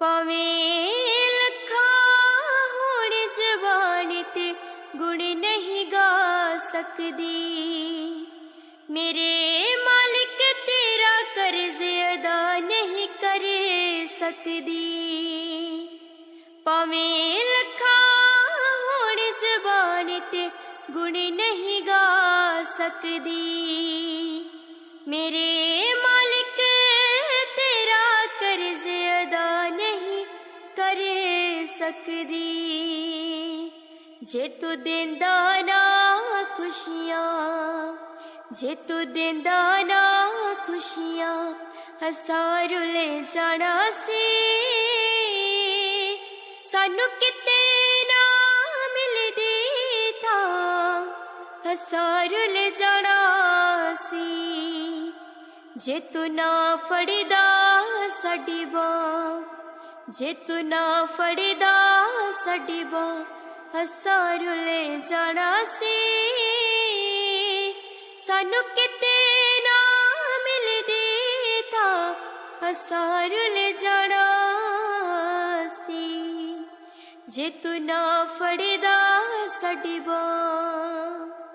ਭਾਵੇਂ ਲੱਖਾਂ ਹੁਣ ਜਵਾਨ ਤੇ ਗੁਣ ਨਹੀਂ ਗਾ ਸਕਦੀ। ਮੇਰੇ ਮਾਲਿਕ ਤੇਰਾ ਕਰਜ਼ ਅਦਾ ਨਹੀਂ ਕਰ ਸਕਦੀ। ਭਾਵੇਂ ਲੱਖਾਂ ਹੁਣ ਜ਼ਬਾਨ ਤੇ ਗੁਣ ਨਹੀਂ ਗਾ ਸਕਦੀ। ਮੇਰੇ ਸਕਦੀ। ਜੇ ਤੂੰ ਦਿੰਦਾ ਨਾ ਖੁਸ਼ੀਆਂ, ਜੇ ਤੂੰ ਦਿੰਦਾ ਨਾ ਖੁਸ਼ੀਆਂ, ਹਸਾਰ ਲੈ ਜਾਣਾ ਸੀ। ਸਾਨੂੰ ਕਿਤੇ ਨਾ ਮਿਲਦੀ ਤਾਂ ਹਸਾਰ ਲੈ ਜਾਣਾ ਸੀ। ਜੇ ਤੂੰ ਨਾ ਫੜਦਾ ਸਾਡੀ ਬਾਹ ਜੇ ਤੂੰ ਨਾ ਫੜਦਾ ਸਾਡੀ ਬਾਹ ਹਸਾਰ ਲੈ ਜਾਣਾ ਸੀ। ਸਾਨੂੰ ਕਿਤੇ ਨਾ ਮਿਲਦੀ ਤਾਂ ਹਸਾਰ ਲੈ ਜਾਣਾ ਸੀ। ਜੇ ਤੂੰ ਨਾ ਫੜਦਾ ਸਾਡੀ ਬਾਹ